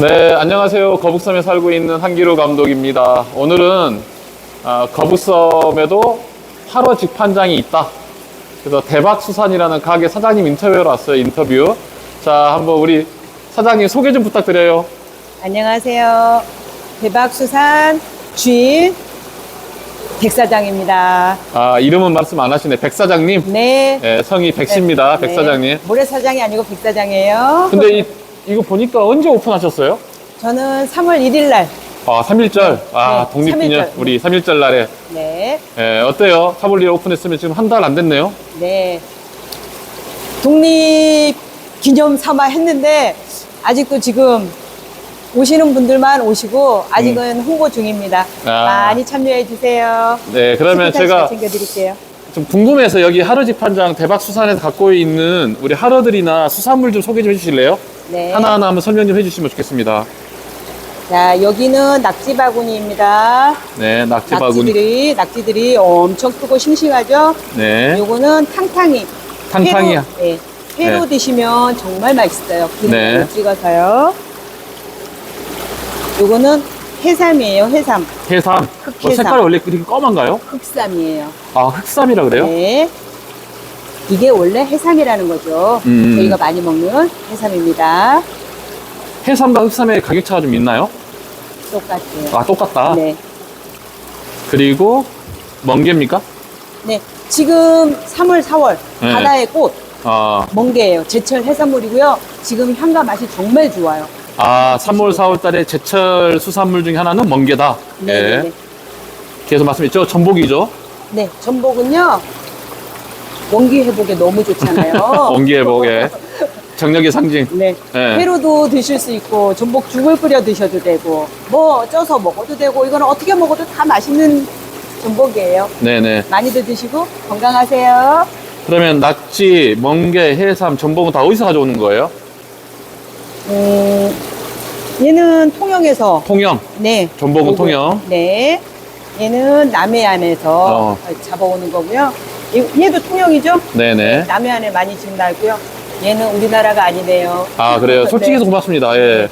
네, 안녕하세요. 거북섬에 살고 있는 한기로 감독입니다. 오늘은 아, 거북섬에도 화로 직판장이 있다. 그래서 대박수산이라는 가게 사장님 인터뷰하러 왔어요. 인터뷰. 자, 한번 우리 사장님 소개 좀 부탁드려요. 안녕하세요. 대박수산 주인 백사장입니다. 아, 이름은 말씀 안 하시네. 백 사장님. 네. 네, 성이 백씨입니다. 백 네. 사장님. 모래사장이 아니고 백사장이에요. 근데 이, 이거 보니까 언제 오픈하셨어요? 저는 3월 1일 날. 아, 3일절. 아, 네, 독립기념. 3일절. 우리 3일절 날에. 네. 예, 어때요? 3월 1일 오픈했으면 지금 한 달 안 됐네요. 네. 독립 기념 삼아 했는데 아직도 지금 오시는 분들만 오시고 아직은 홍보 중입니다. 음. 아. 많이 참여해 주세요. 네, 그러면 제가 챙겨 드릴게요. 좀 궁금해서 여기 하루 집판장 대박 수산에서 갖고 있는 우리 하루들이나 수산물 좀 소개 좀 해주실래요? 네. 하나하나 한번 설명 좀 해주시면 좋겠습니다. 자, 여기는 낙지 바구니입니다. 네, 낙지 바구니. 낙지들이 낙지들이 엄청 크고 싱싱하죠. 네, 요거는 탕탕이. 탕탕이야. 회로, 네. 회로 네. 드시면 정말 맛있어요. 기름 네. 찍어서요. 요거는 해삼이에요. 해삼. 해삼. 어, 흑해삼. 색깔이 원래 그렇게 검은가요? 흑삼이에요. 아, 흑삼이라 그래요? 네. 이게 원래 해삼이라는 거죠. 음. 저희가 많이 먹는 해삼입니다. 해삼과 흑삼의 가격 차가 좀 있나요? 똑같아요. 아, 똑같다. 네. 그리고 멍게입니까? 네. 지금 3월, 4월 네. 바다의 꽃 아, 멍게예요. 제철 해산물이고요. 지금 향과 맛이 정말 좋아요. 아 3월, 4월 달에 제철 수산물 중에 하나는 멍게다. 네, 네, 네. 계속 말씀했죠? 전복이죠? 네, 전복은요. 원기 회복에 너무 좋잖아요. 멍게 회복의 정력의 상징. 네. 네. 회로도 드실 수 있고 전복 죽을 끓여 드셔도 되고 뭐 쪄서 먹어도 되고 이거는 어떻게 먹어도 다 맛있는 전복이에요. 네네. 많이들 드시고 건강하세요. 그러면 낙지, 멍게, 해삼, 전복은 다 어디서 가져오는 거예요? 음, 얘는 통영에서 통영. 네. 전복은 오고, 통영. 네. 얘는 남해안에서 어. 잡아오는 거고요. 이- 얘도 통영이죠? 네네. 남해안에 많이 지금 날고요. 얘는 우리나라가 아니네요. 아, 그래요. 솔직해서 네. 고맙습니다. 예.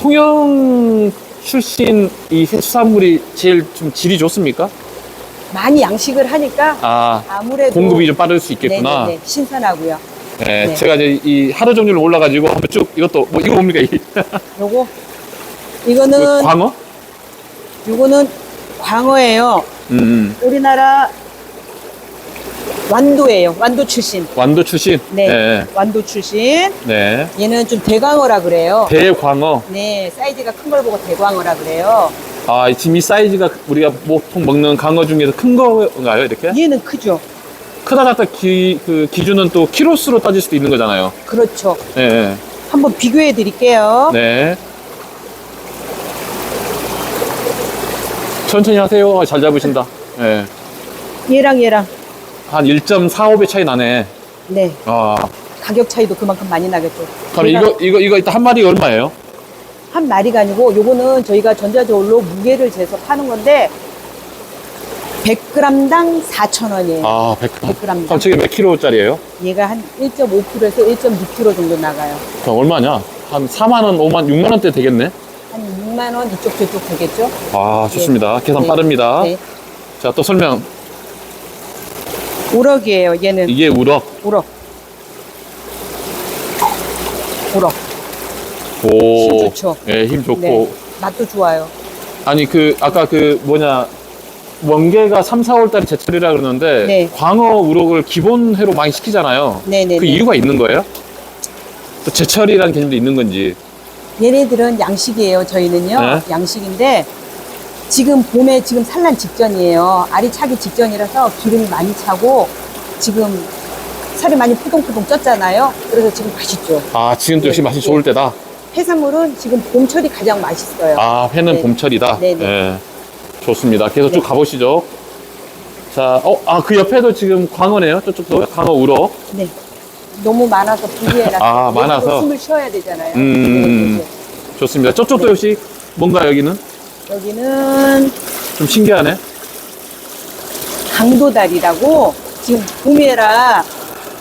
통영 출신 이 수산물이 제일 좀 질이 좋습니까? 많이 양식을 하니까 아, 아무래도 공급이 좀 빠를 수 있겠구나. 네네네, 신선하고요. 예, 네. 제가 이제 이 하루 종일 올라가지고 한번 쭉 이것도 뭐 이거 뭡니까? 이 요거 이거는 광어? 요거는 광어예요. 음, 음. 우리나라 완도예요. 완도 출신. 완도 출신. 네. 네. 완도 출신. 네. 얘는 좀 대광어라 그래요. 대광어. 네, 사이즈가 큰 걸 보고 대광어라 그래요. 아, 지금 이 사이즈가 우리가 보통 먹는 강어 중에서 큰 거인가요? 이렇게? 얘는 크죠. 크다 작다 기, 그 기준은 또 키로수로 따질 수도 있는 거잖아요. 그렇죠. 네. 네. 한번 비교해 드릴게요. 네. 천천히 하세요. 아, 잘 잡으신다. 네. 얘랑 얘랑. 한 1.45배 차이 나네. 네. 아. 가격 차이도 그만큼 많이 나겠죠. 그럼 얘가 이거, 이거, 이거 일단 한 마리 얼마예요? 한 마리가 아니고 요거는 저희가 전자저울로 무게를 재서 파는 건데 100g당 4,000원이에요. 아, 100g. 100g 당. 그럼 저게 몇 킬로짜리예요? 얘가 한 1.5kg에서 1.6kg 정도 나가요. 그럼 얼마냐? 한 4만원, 5만, 6만원대 되겠네? 한 6만 원 이쪽 저쪽 되겠죠? 아, 좋습니다. 계산 네. 빠릅니다. 네. 자, 또 설명. 우럭이에요. 얘는 이게 우럭. 우럭. 우럭. 오. 힘 좋죠. 예, 힘 좋고. 네. 맛도 좋아요. 아니, 그, 아까 그, 뭐냐. 멍게가 3, 4월 달에 제철이라 그러는데. 네. 광어 우럭을 기본 회로 많이 시키잖아요. 네네네. 그 이유가 있는 거예요? 또 제철이라는 개념도 있는 건지. 얘네들은 양식이에요. 저희는요. 네. 양식인데 지금 봄에 지금 산란 직전이에요. 알이 차기 직전이라서 기름이 많이 차고 지금 살이 많이 푸동푸동 쪘잖아요. 그래서 지금 맛있죠. 아, 지금 또 역시 네. 맛이 좋을 때다. 해산물은 지금 봄철이 가장 맛있어요. 아, 회는 네. 봄철이다. 네네. 예. 좋습니다. 계속 쭉 네. 가보시죠. 자, 어, 아, 그 옆에도 지금 광어네요. 저쪽도 광어 우럭. 네. 너무 많아서 분리해놨어요. 아, 많아서. 숨을 쉬어야 되잖아요. 음. 네, 좋습니다. 저쪽도 역시 뭔가 여기는 네. 여기는 좀 신기하네. 강도다리라고 지금 봄이라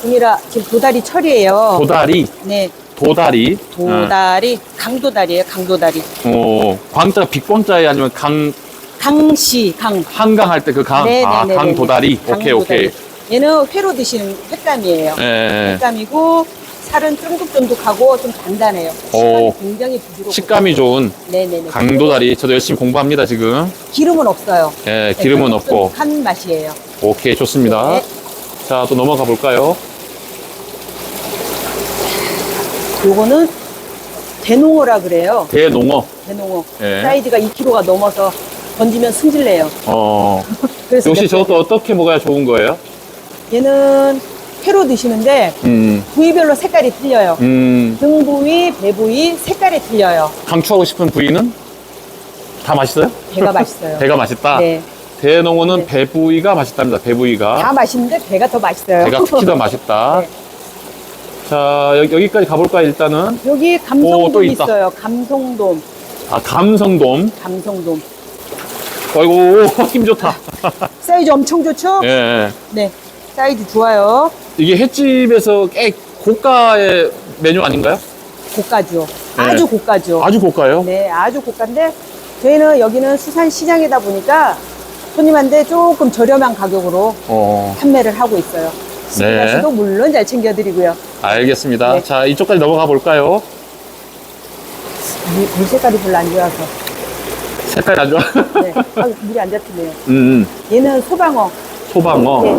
봄이라 지금 도다리 철이에요. 도다리. 네. 도다리. 도다리, 강도다리예요, 강도다리. 어, 광자가 빅광자에 아니면 강, 강시, 강. 한강 할 때 그 강. 아, 네네네네. 강 도다리. 오케이, 오케이. 얘는 회로 드시는 횟감이에요. 예, 예. 횟감이고 살은 쫀득쫀득하고 좀 단단해요. 식감이 오. 굉장히 부드럽고. 식감이 좋은 네네네. 강도다리. 저도 열심히 공부합니다, 지금. 기름은 없어요. 예, 기름은 네, 없고. 한 맛이에요. 오케이, 좋습니다. 네. 자, 또 넘어가 볼까요? 요거는 대농어라 그래요. 대농어. 대농어. 예. 사이즈가 2kg가 넘어서 던지면 승질내요. 어. 그래서 역시 몇- 저것도 어떻게 먹어야 좋은 거예요? 얘는 회로 드시는데 음, 부위별로 색깔이 틀려요. 음, 등 부위, 배 부위 색깔이 틀려요. 강추하고 싶은 부위는 다 맛있어요? 배가 맛있어요. 배가 맛있다. 네. 대농어는 네. 배 부위가 맛있답니다. 배 부위가. 다 맛있는데 배가 더 맛있어요. 배가 특히 더 맛있다. 네. 자, 여기, 여기까지 가볼까요, 일단은? 여기 오, 또 감성돔 있다. 있어요. 감성돔. 아, 감성돔. 감성돔. 아이고, 힘 좋다. 사이즈 엄청 좋죠? 예, 예. 네. 사이즈 좋아요. 이게 횟집에서 꽤 고가의 메뉴 아닌가요? 고가죠. 네. 아주 고가죠. 아주 고가요? 네, 아주 고가인데 저희는 여기는 수산시장이다 보니까 손님한테 조금 저렴한 가격으로 어, 판매를 하고 있어요. 네. 스시도 물론 잘 챙겨드리고요. 알겠습니다. 네. 자, 이쪽까지 넘어가 볼까요? 물, 물 색깔이 별로 안 좋아서. 색깔이 안 좋아. 네. 아, 물이 안 잡히네요. 음, 얘는 소방어. 소방어. 네.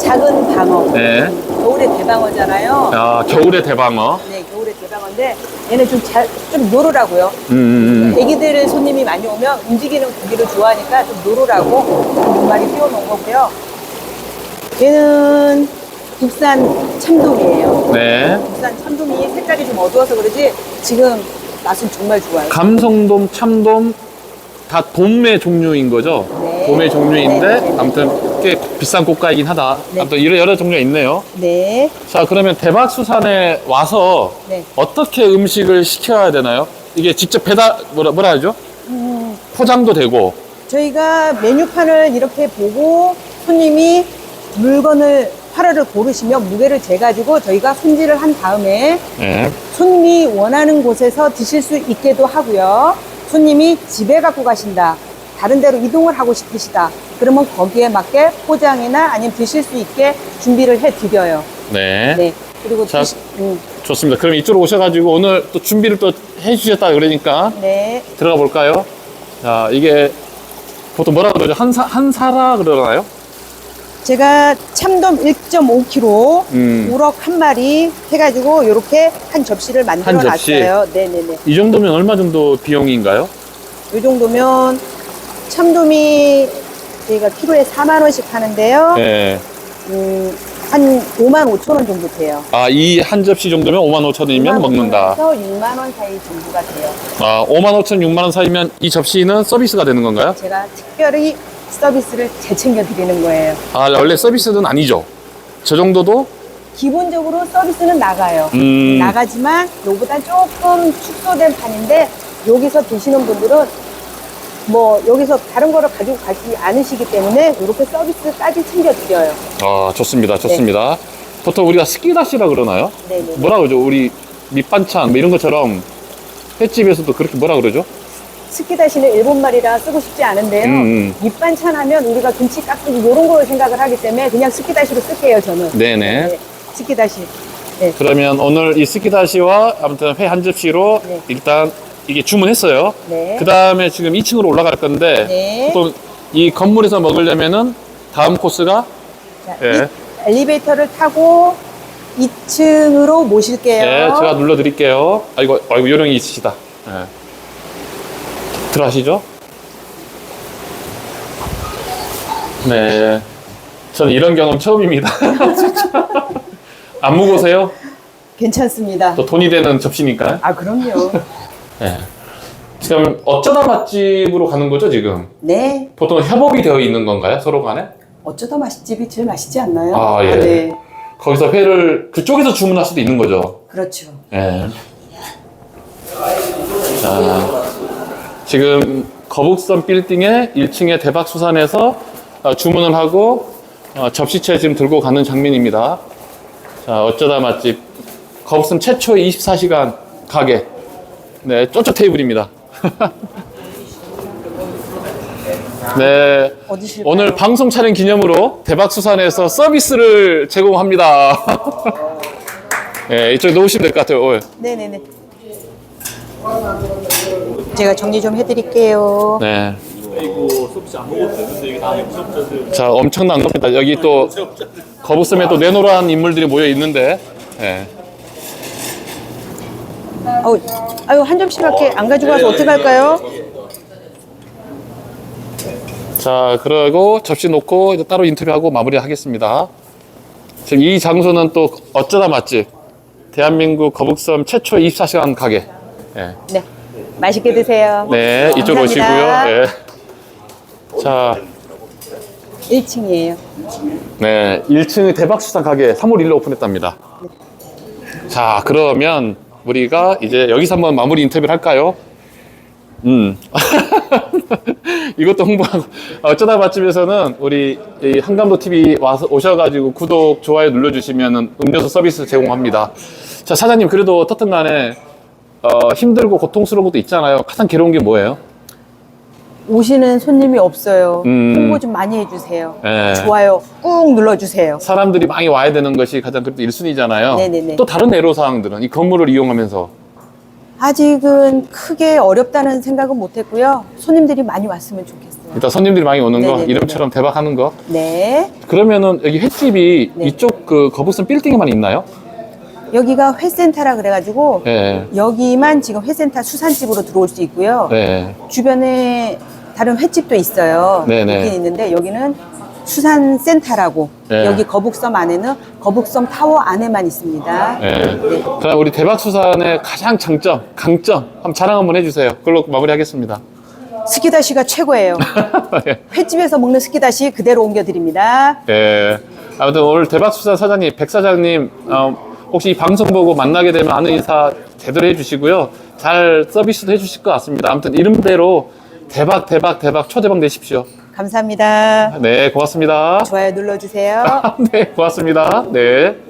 작은 방어. 네. 겨울에 대방어잖아요. 아, 겨울의 대방어. 네, 겨울에 대방어인데 얘는 좀 잘, 좀 노르라고요. 음, 음, 음. 애기들 손님이 많이 오면 움직이는 고기를 좋아하니까 좀 노르라고 두 마리 띄워놓은 거고요. 얘는 국산 참돔이에요. 네. 국산 참돔이 색깔이 좀 어두워서 그러지 지금 맛은 정말 좋아요. 감성돔, 참돔 다 돔의 종류인 거죠? 네. 돔의 종류인데 네, 네. 아무튼 꽤 비싼 고가이긴 하다. 네. 아무튼 여러, 여러 종류가 있네요. 네, 자, 그러면 대박수산에 와서 네. 어떻게 음식을 시켜야 되나요? 이게 직접 배달 뭐라 뭐라 하죠? 음, 포장도 되고. 저희가 메뉴판을 이렇게 보고 손님이 물건을 하나를 고르시면 무게를 재가지고 저희가 손질을 한 다음에 네. 손님이 원하는 곳에서 드실 수 있게도 하고요. 손님이 집에 갖고 가신다. 다른 데로 이동을 하고 싶으시다. 그러면 거기에 맞게 포장이나 아니면 드실 수 있게 준비를 해 드려요. 네. 네. 그리고 자. 드시, 음, 좋습니다. 그럼 이쪽으로 오셔가지고 오늘 또 준비를 또 해주셨다 그러니까 네. 들어가 볼까요? 자, 이게 보통 뭐라 그러죠? 한사, 한사라 그러나요? 제가 참돔 1.5kg, 음. 우럭 한 마리 해가지고 이렇게 한 접시를 만들어 한 접시? 놨어요. 네네네. 이 정도면 얼마 정도 비용인가요? 이 정도면 참돔이 저희가 키로에 4만 원씩 하는데요. 네. 음, 한 5만 5천 원 정도 돼요. 아, 이 한 접시 정도면 5만 5천 원이면 먹는다. 5만 6만 원 사이 정도가 돼요. 아, 5만 5천, 6만 원 사이면 이 접시는 서비스가 되는 건가요? 제가 특별히 서비스를 재챙겨 드리는 거예요. 아, 원래 서비스는 아니죠. 저 정도도? 기본적으로 서비스는 나가요. 음. 나가지만 요보다 조금 축소된 판인데 여기서 드시는 분들은 뭐 여기서 다른 거를 가지고 가지 않으시기 때문에 이렇게 서비스까지 챙겨 드려요. 아, 좋습니다. 좋습니다. 보통 우리가 스키다시라 그러나요? 네네. 뭐라 그러죠? 우리 밑반찬 뭐 이런 것처럼 횟집에서도 그렇게 뭐라 그러죠? 스키다시는 일본 말이라 쓰고 싶지 않은데요. 음, 음. 밑반찬 하면 우리가 김치 깍두기 이런 걸 생각을 하기 때문에 그냥 스키다시로 쓸게요, 저는. 네네. 네, 스키다시. 네. 그러면 오늘 이 스키다시와 아무튼 회 한 접시로 네. 일단 이게 주문했어요. 네. 그 다음에 지금 2층으로 올라갈 건데 네. 보통 이 건물에서 먹으려면은 다음 코스가 자, 예. 이 엘리베이터를 타고 2층으로 모실게요. 네, 제가 눌러드릴게요. 아이고, 아이고, 요령이 있으시다. 예. 들어가시죠. 네. 저는 이런 경험 처음입니다. 안 무거우세요? 괜찮습니다. 또 돈이 되는 접시니까. 아, 그럼요. 예. 지금 어쩌다 맛집으로 가는 거죠, 지금? 네. 보통 협업이 되어 있는 건가요, 서로 간에? 어쩌다 맛집이 제일 맛있지 않나요? 아, 예. 네. 거기서 회를 그쪽에서 주문할 수도 있는 거죠. 그렇죠. 예. 자, 지금 거북선 빌딩의 1층의 대박 수산에서 어, 주문을 하고 어, 접시채 지금 들고 가는 장면입니다. 자, 어쩌다 맛집 거북선 최초의 24시간 가게. 네, 쪼쪼 테이블입니다. 네. 어디 실까요? 오늘 방송 촬영 기념으로 대박수산에서 서비스를 제공합니다. 네, 이쪽에 놓으시면 될 것 같아요. 어, 네네네. 제가 정리 좀 해드릴게요. 네. 이거 이게 다 무섭자들 자, 엄청난 겁니다. 여기 또 거북섬에 또 내노란 인물들이 모여 있는데, 네. 아우, 아유 한 점씩밖에 안 가지고 와서 어떡할까요? 자, 그러고 접시 놓고 이제 따로 인터뷰하고 마무리하겠습니다. 지금 이 장소는 또 어쩌다 맛집. 대한민국 거북섬 최초 24시간 가게. 네. 네. 맛있게 드세요. 네, 오시고요. 감사합니다. 네. 자, 1층이에요. 네, 1층의 대박수산 가게 3월 1일 오픈했답니다. 자, 그러면 우리가 이제 여기서 한번 마무리 인터뷰를 할까요? 음. 이것도 홍보하고. 어쩌다 맛집에서는 우리 이 한감도 TV 와서 오셔가지고 구독, 좋아요 눌러주시면 음료수 서비스 제공합니다. 자, 사장님, 그래도 어떻든 간에 어, 힘들고 고통스러운 것도 있잖아요. 가장 괴로운 게 뭐예요? 오시는 손님이 없어요. 음. 홍보 좀 많이 해주세요. 네. 좋아요 꾹 눌러주세요. 사람들이 많이 와야 되는 것이 가장 그래도 1순위잖아요. 네네네. 또 다른 애로사항들은 이 건물을 이용하면서 아직은 크게 어렵다는 생각은 못했고요. 손님들이 많이 왔으면 좋겠어요. 일단 손님들이 많이 오는 거, 네네네네. 이름처럼 대박하는 거. 네. 그러면은 여기 횟집이 네. 이쪽 그 거북선 빌딩에만 있나요? 여기가 회센터라 그래가지고 예. 여기만 지금 회센터 수산집으로 들어올 수 있고요. 네. 주변에 다른 횟집도 있어요. 네네. 여기 있는데 여기는 수산센터라고 네. 여기 거북섬 안에는 거북섬 타워 안에만 있습니다. 예. 그럼 우리 대박수산의 가장 장점, 강점 한번 자랑 한번 해주세요. 그걸로 마무리하겠습니다. 스키다시가 최고예요. 예. 횟집에서 먹는 스키다시 그대로 옮겨드립니다. 예. 아무튼 오늘 대박수산 사장님, 백 사장님, 어, 혹시 이 방송 보고 만나게 되면 아는 인사 제대로 해주시고요. 잘 서비스도 해주실 것 같습니다. 아무튼 이름대로 대박, 대박, 대박, 초대박 내십시오. 감사합니다. 네, 고맙습니다. 좋아요 눌러주세요. 네, 고맙습니다. 네.